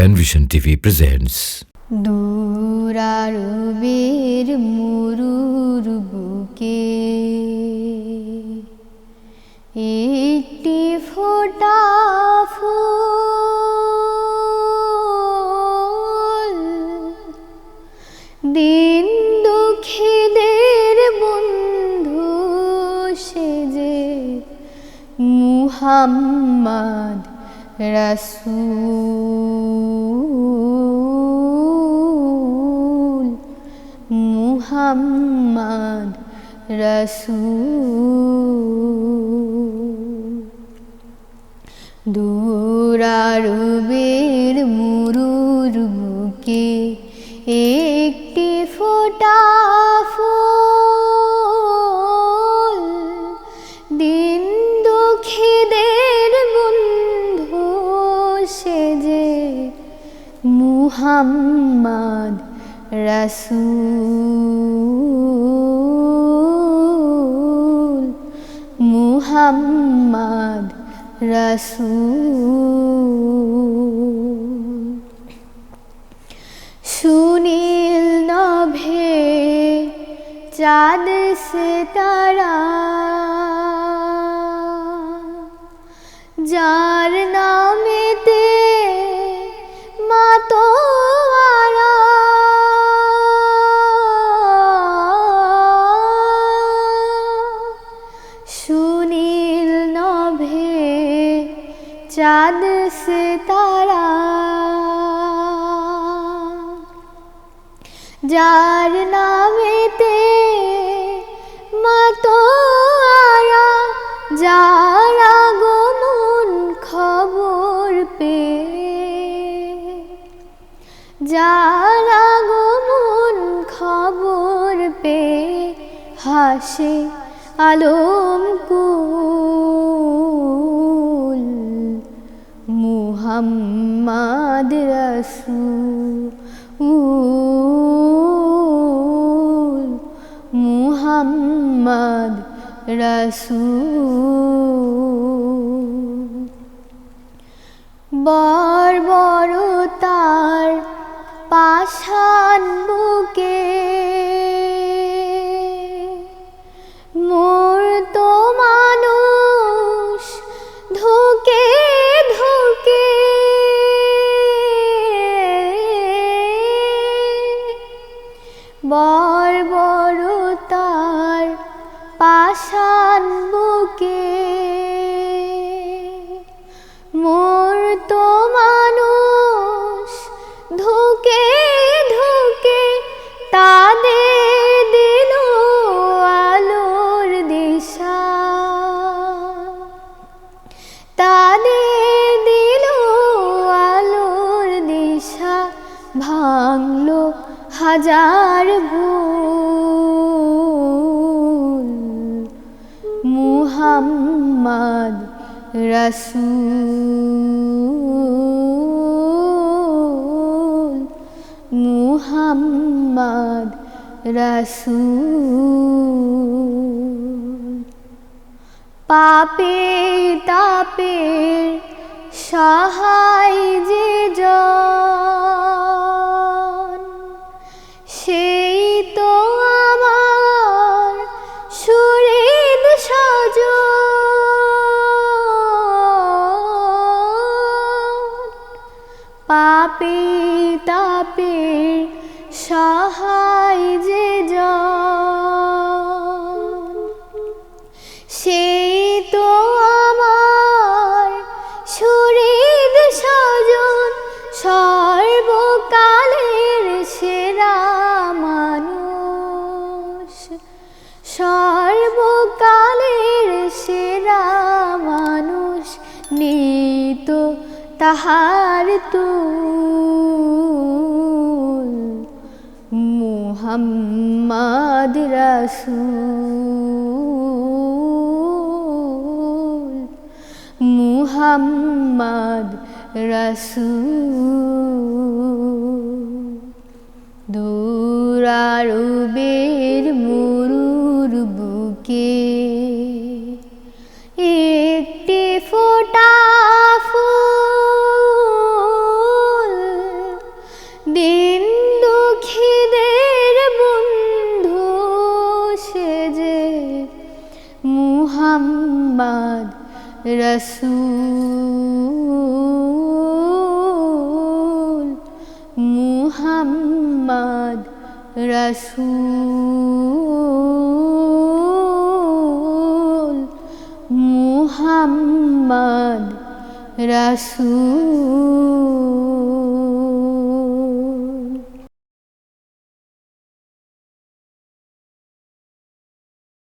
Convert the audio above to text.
Panvision TV presents দূরারবের মরুর বুকে একটি ফোটা ফুল দিন দুঃখীদের বন্ধু সেজে মুহাম্মদ রসুল মুহাম্মদ রসুল। দূরারবের মুরুর বুকে মুহাম্মদ রসুল। মুহাম্মদ রসুল। সুনীল নভে চাঁদ সে তারা যার চাঁদ সে যার নামেতে মাতোয়ারা যার আগমন খবর পে যার আগমন খবর পে হাসে আলম কুল মুহাম্মদ রসুল মুহাম্মদ বড় তার পাশান বুকে বর বড় তার পাশান বুকে। মোর হাজার ভুল মুহাম্মদ রসুল। মুহাম্মদ রসুল। পাপে তাপের সহায় পাপে তাপে সহায় তাহার তু মুহাম্মদ রসুল মুহাম্মদ রসুল। মোহাম্মদ রসুল মুহাম্মদ রসুল মুহাম্মদ রসুল।